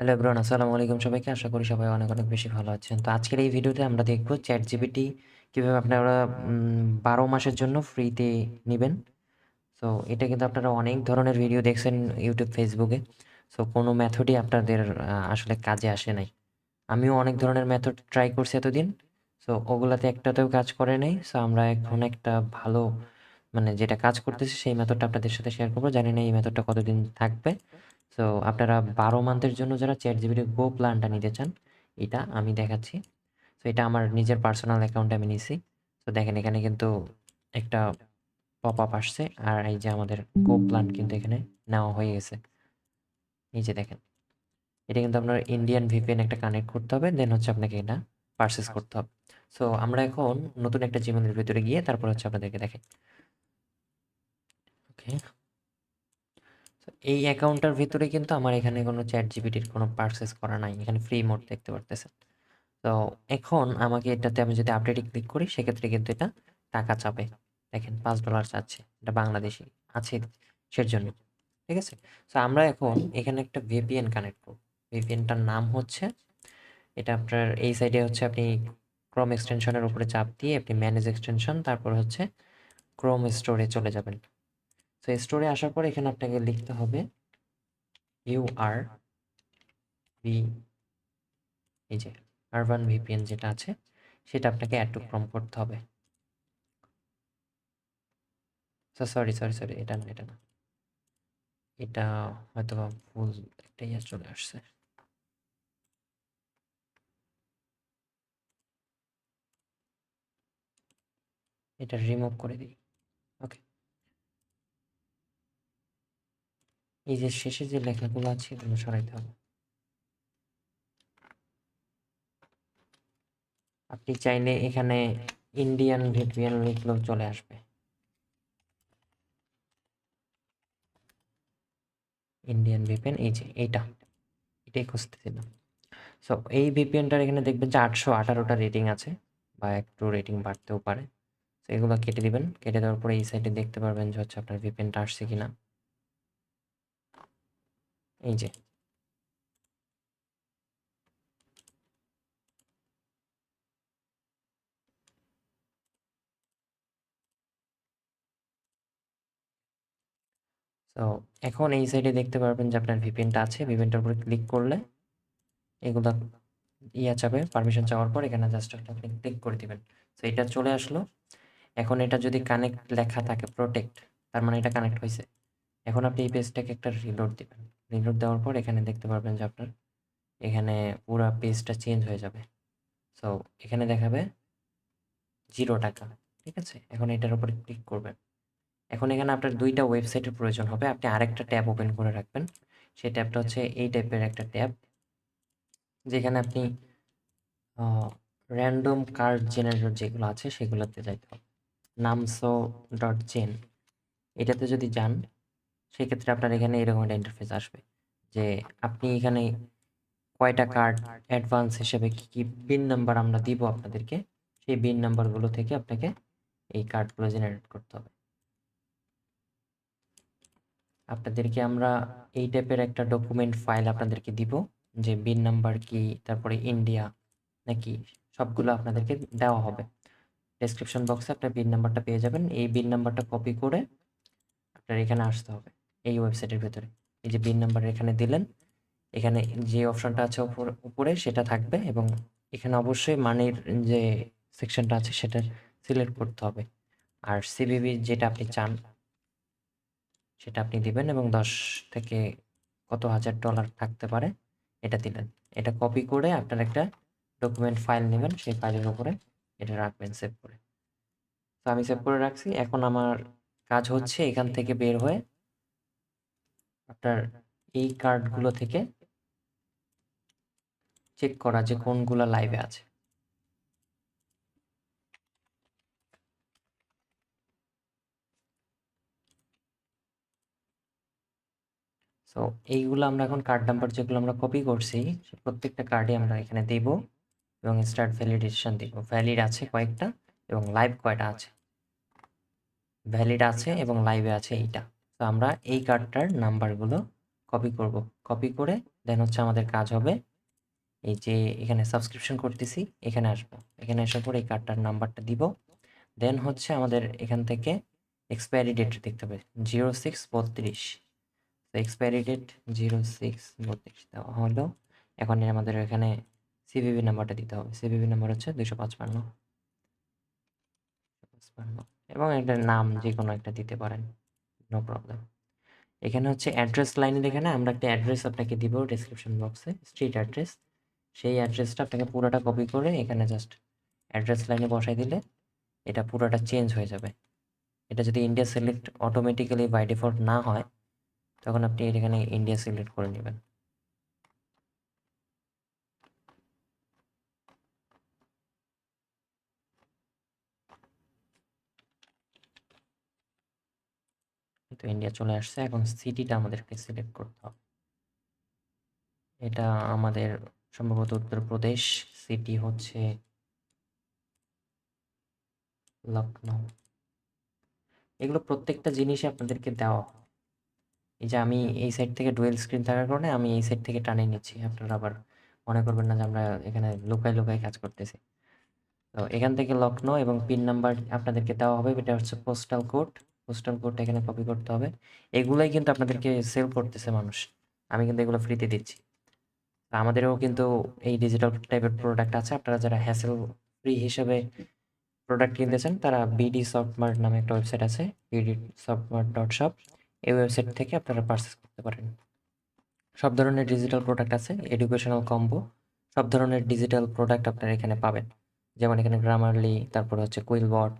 Hello everyone আসসালামু আলাইকুম সবাইকে। আশা করি সবাই অনেক অনেক বেশি ভালো আছেন। তো আজকের এই ভিডিওতে আমরা দেখব চ্যাট জিপিটি কীভাবে আপনারা বারো মাসের জন্য ফ্রিতে নেবেন। সো এটা কিন্তু আপনারা অনেক ধরনের ভিডিও দেখছেন ইউটিউব ফেসবুকে সো কোনো মেথডই আপনাদের আসলে কাজে আসে নাই। আমিও অনেক ধরনের মেথড ট্রাই করছি এতদিন। সো ওগুলাতে একটাতেও কাজ করে নাই। সো আমরা এখন একটা ভালো মানে যেটা কাজ করতেছি সেই মেথডটা আপনাদের সাথে শেয়ার করব। জানি না এই মেথডটা কতদিন থাকবে। সো আপনারা বারো মান্থের জন্য যারা চ্যাট জিবির গো প্ল্যানটা নিতে চান, এটা আমি দেখাচ্ছি। সো এটা আমার নিজের পার্সোনাল অ্যাকাউন্টে আমি নিছি। তো দেখেন এখানে কিন্তু একটা পপ আপ আসছে আর এই যে আমাদের গো প্ল্যান কিন্তু এখানে নেওয়া হয়ে গেছে। এই যে দেখেন, এটা কিন্তু আপনার ইন্ডিয়ান ভিপিএন একটা কানেক্ট করতে হবে দেন হচ্ছে আপনাকে এটা পারচেস করতে হবে। সো আমরা এখন নতুন একটা জিমেলের ভিতরে গিয়ে তারপর হচ্ছে আপনাদেরকে ওকে এই অ্যাকাউন্টটার ভিতরে কিন্তু আমার এখানে কোনো চ্যাট জিপিটির কোনো পারচেস করা নাই, এখানে ফ্রি মোড দেখতে পারতেছেন। তো এখন আমাকে এটাতে আমি যদি আপডেটে ক্লিক করি, সেক্ষেত্রে কিন্তু এটা টাকা চাবে দেখেন, পাঁচ ডলার চাচ্ছে, এটা বাংলাদেশি, আছে সের জন্য ঠিক আছে? তো আমরা এখন এখানে একটা ভিপিএন কানেক্ট করব। ভিপিএনটার নাম হচ্ছে, এটা আপনার এই সাইডে হচ্ছে আপনি ক্রোম এক্সটেনশনের উপরে চাপ দিয়ে আপনি ম্যানেজ এক্সটেনশন তারপর হচ্ছে ক্রোম স্টোরে চলে যাবেন। তো স্টোরে আসার পর এখানে আপনাকে লিখতে হবে ইউ আর ভি এই যে আরবান ভিপিএন যেটা আছে, সেটা আপনাকে অ্যাড টু ক্রম করতে হবে। সরি সরি সরি এটা না এটা না। এটা হয়তো ভুল একটা ইয়ে চলে আসছে। এটা রিমুভ করে দিই। এই যে শেষে যে লেখাগুলো আছে, এগুলো সরাইতে হবে। আপনি চাইলে এখানে ইন্ডিয়ান ভিপিএন লিখলেও চলে আসবে। ইন্ডিয়ান ভিপিএন এই যে এইটা, এটাই খুঁজতেছিলাম সো এই ভিপিএনটার এখানে দেখবেন যে আটশো আঠারোটা রেটিং আছে, বা একটু রেটিং বাড়তেও পারে। তো এগুলো কেটে দিবেন। কেটে দেওয়ার পরে এই সাইডে দেখতে পারবেন যে হচ্ছে আপনার ভিপিএনটা আসছে কিনা। এই যে। তো এখন এই সাইডে দেখতে পারবেন যে আপনার ভিপিএনটা আছে। ভিপিএনটার উপরে ক্লিক করলে এগুলো ইয়া চাবে পারমিশন চাওয়ার পর এখানে জাস্ট আপনি ক্লিক করে দিবেন। তো এটা চলে আসলো। এখন এটা যদি কানেক্ট লেখা থাকে প্রোটেক্ট তার মানে এটা কানেক্ট হয়েছে এখন আপনি এই পেজটাকে একটা রিলোড দিবেন। রিলোড দেওয়ার পর এখানে দেখতে পারবেন যে আপনার এখানে পুরো পেজটা চেঞ্জ হয়ে যাবে। সো এখানে দেখাবে জিরো টাকা, ঠিক আছে? এখন এটার উপরে ক্লিক করবেন। এখন এখানে আপনার দুইটা ওয়েবসাইটের প্রয়োজন হবে। আপনি আরেকটা ট্যাব ওপেন করে রাখবেন। সেই ট্যাবটা হচ্ছে এই টাইপের একটা ট্যাব, যেখানে আপনি র্যান্ডম কার্ড জেনারেটর যেগুলো আছে সেগুলোতে যাইতে হবে। নামসো ডট জেন এটাতে যদি যান সেক্ষেত্রে আপনার এখানে এরকম একটা ইন্টারফেস আসবে যে আপনি এখানে কয়টা কার্ড অ্যাডভান্স হিসেবে কী কী পিন নাম্বার আমরা দিব আপনাদেরকে, সেই পিন নাম্বারগুলো থেকে আপনাকে এই কার্ডগুলো জেনারেট করতে হবে। আপনাদেরকে আমরা এই টাইপের একটা ডকুমেন্ট ফাইল আপনাদেরকে দিব, যে বিন নাম্বার কি, তারপরে ইন্ডিয়া নাকি সবগুলো আপনাদেরকে দেওয়া হবে। ডেসক্রিপশন বক্সে আপনার বিন নাম্বারটা পেয়ে যাবেন, এই বিন নাম্বারটা কপি করে আপনার এখানে আসতে হবে। এই ওয়েবসাইটের ভেতরে। এই যে বিন নাম্বার এখানে দিলেন, এখানে যে অপশনটা আছে উপরে সেটা থাকবে এবং এখানে অবশ্যই মানির যে সেকশনটা আছে সেটা সিলেক্ট করতে হবে। আর সিবিবি যেটা আপনি চান, সেটা আপনি দিবেন এবং দশ থেকে কত হাজার ডলার থাকতে পারে, এটা দিলেন। এটা কপি করে আপনার একটা ডকুমেন্ট ফাইল নেবেন, সেই ফাইলের উপরে এটা রাখবেন সেভ করে। তো আমি সেভ করে রাখছি। এখন আমার কাজ হচ্ছে এখান থেকে বের হয়ে আপনার এই কার্ডগুলো থেকে চেক করা যে কোনগুলো লাইভে আছে। সো এইগুলো আমরা এখন কার্ড নাম্বার যেগুলো আমরা কপি করছি প্রত্যেকটা কার্ডে আমরা এখানে দেব এবং স্টার্ট ভ্যালিডেশন দিব। ভ্যালিড আছে কয়েকটা এবং লাইভ কয়টা আছে? ভ্যালিড আছে এবং লাইভে আছে এইটা। তো আমরা এই কার্ডটার নাম্বারগুলো কপি করব। কপি করে দেন হচ্ছে আমাদের কাজ হবে এই যে এখানে সাবস্ক্রিপশন করতেছি, এখানে আসব। এখানে আসার পর এই কার্ডটার নাম্বারটা দিব। দেন হচ্ছে আমাদের এখান থেকে এক্সপায়ারি ডেট দেখতে হবে জিরো সিক্স বত্রিশ। তো এক্সপায়ারি ডেট জিরো সিক্স বত্রিশ দেওয়া হলো। এখন আমাদের এখানে সিভিভি নাম্বারটা দিতে হবে। সিভিভি নাম্বার হচ্ছে দুশো পাঁচপান্ন। এবং একটা নাম যে কোনো একটা দিতে পারেন। নো প্রবলেম এখানে হচ্ছে অ্যাড্রেস লাইনে দেখে না, আমরা একটা অ্যাড্রেস আপনাকে দিব ডিসক্রিপশন বক্সে স্ট্রিট অ্যাড্রেস সেই অ্যাড্রেসটা আপনাকে পুরোটা কপি করে এখানে জাস্ট অ্যাড্রেস লাইনে বসাই দিলে এটা পুরোটা চেঞ্জ হয়ে যাবে। এটা যদি India select automatically by default না হয়, তখন আপনি এখানে ইন্ডিয়া সিলেক্ট করে নেবেন। তো ইন্ডিয়া চলে আসছে, এখন সিটিটা আমাদেরকে সিলেক্ট করতে হবে। এটা আমাদের সম্ভবত উত্তরপ্রদেশ সিটি হচ্ছে লখনৌ এগুলো প্রত্যেকটা জিনিসই আপনাদেরকে দেওয়া হয় এই যে আমি এই সাইড থেকে ডুয়েল স্ক্রিন থাকার কারণে আমি এই সাইড থেকে টানিয়ে নিচ্ছি। আপনারা আবার মনে করবেন না যে আমরা এখানে লুকাই লুকাই কাজ করতেছি। তো এখান থেকে লখনৌ এবং পিন নাম্বার আপনাদেরকে দেওয়া হবে। এটা হচ্ছে পোস্টাল কোড পোস্টাল কোডটা এখানে কপি করতে হবে। এগুলাই কিন্তু আপনাদেরকে সেল করতেছে মানুষ। আমি কিন্তু এগুলো ফ্রিতে দিচ্ছি। আমাদেরও কিন্তু এই ডিজিটাল টাইপের প্রোডাক্ট আছে। আপনারা যারা হ্যাসেল ফ্রি হিসেবে প্রোডাক্ট কিনতে চান তারা বিডি সফটমার্ট নামে একটা ওয়েবসাইট আছে বিডি সফটমার্ট ডট শপ এই ওয়েবসাইট থেকে আপনারা পারচেস করতে পারেন। সব ধরনের ডিজিটাল প্রোডাক্ট আছে এডুকেশনাল কম্বো সব ধরনের ডিজিটাল প্রোডাক্ট আপনারা এখানে পাবেন। যেমন এখানে গ্রামারলি তারপর হচ্ছে কুইলবট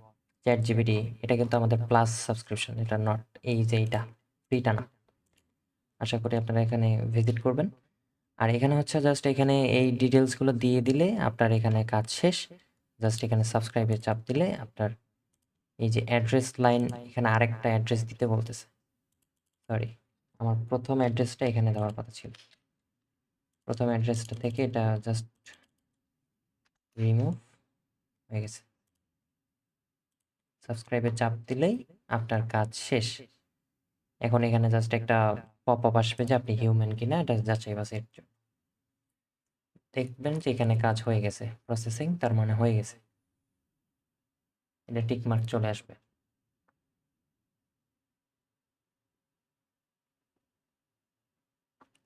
চ্যাট জিবিটি এটা কিন্তু আমাদের প্লাস সাবস্ক্রিপশন এটা নট এই যে এইটা ফ্রিটা না। আশা করি আপনারা এখানে ভিজিট করবেন। আর এখানে হচ্ছে জাস্ট এখানে এই ডিটেলসগুলো দিয়ে দিলে আপনার এখানে কাজ শেষ। জাস্ট এখানে সাবস্ক্রাইবে চাপ দিলে আপনার এই যে অ্যাড্রেস লাইন এখানে আরেকটা অ্যাড্রেস দিতে বলতেছে। সরি আমার প্রথম অ্যাড্রেসটা এখানে দেওয়ার কথা ছিল। প্রথম অ্যাড্রেসটা থেকে এটা জাস্ট রিমুভ হয়ে গেছে। সাবস্ক্রাইবে চাপ দিলেই আপনার কাজ শেষ। এখন এখানে জাস্ট একটা পপ আপ আসবে যে আপনি হিউম্যান কিনা, এটা যাচাই বাছাইয়ের জন্য। দেখবেন যে এখানে কাজ হয়ে গেছে প্রসেসিং তার মানে হয়ে গেছে। এটা টিক মার্ক চলে আসবে।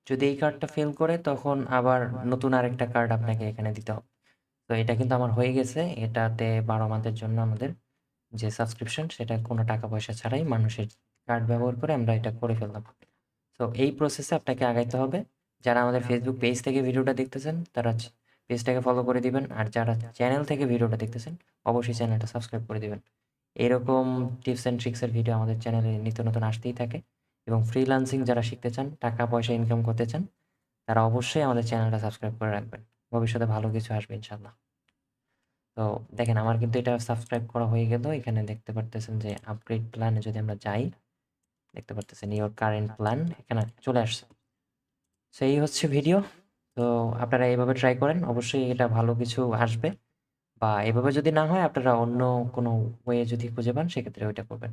যদি এই কার্ডটা ফেল করে, তখন আবার নতুন আরেকটা কার্ড আপনাকে এখানে দিতে হবে। তো এটা কিন্তু আমার হয়ে গেছে, এটাতে বারো মাসের জন্য আমাদের যে সাবস্ক্রিপশন সেটা কোনো টাকা পয়সা ছাড়াই মানুষের কার্ড ব্যবহার করে আমরা এটা করে ফেললাম। তো এই প্রসেসে আপনাকে আগাইতে হবে। যারা আমাদের ফেসবুক পেজ থেকে ভিডিওটা দেখতেছেন, তারা পেজটাকে ফলো করে দিবেন। আর যারা চ্যানেল থেকে ভিডিওটা দেখতেছেন, অবশ্যই চ্যানেলটা সাবস্ক্রাইব করে দিবেন। এরকম টিপস অ্যান্ড ট্রিক্সের ভিডিও আমাদের চ্যানেলে নিত্য নতুন আসতেই থাকে। এবং ফ্রিলান্সিং যারা শিখতে চান টাকা পয়সা ইনকাম করতে চান, তারা অবশ্যই আমাদের চ্যানেলটা সাবস্ক্রাইব করে রাখবেন। ভবিষ্যতে ভালো কিছু আসবে ইনশাল্লাহ তো দেখেন আমার কিন্তু এটা সাবস্ক্রাইব করা হয়ে গেল। এখানে দেখতে পারতেছেন যে আপগ্রেড প্ল্যানে যদি আমরা যাই, দেখতে পারতেছেন ইওর কারেন্ট প্ল্যান এখানে চলে আসছে। সেই হচ্ছে ভিডিও তো আপনারা এইভাবে ট্রাই করেন, অবশ্যই এটা ভালো কিছু আসবে। বা এভাবে যদি না হয়, আপনারা অন্য কোনো ওয়ে যদি খুঁজে পান, সেক্ষেত্রে ওইটা করবেন।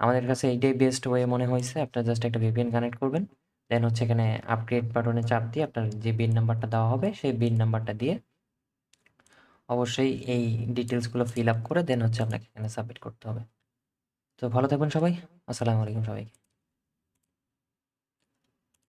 আমাদের কাছে এইটাই বেস্ট ওয়ে মনে হয়েছে। আপনারা জাস্ট একটা ভিপিএন কানেক্ট করবেন। দেন হচ্ছে এখানে আপগ্রেড বাটনে চাপ দিয়ে আপনার যে বিন নাম্বারটা দেওয়া হবে, সেই বিন নাম্বারটা দিয়ে অবশ্যই এই ডিটেলসগুলো ফিল আপ করে দেন হচ্ছে আপনাকে এখানে সাবমিট করতে হবে। তো ভালো থাকবেন সবাই। আসসালামু আলাইকুম সবাইকে।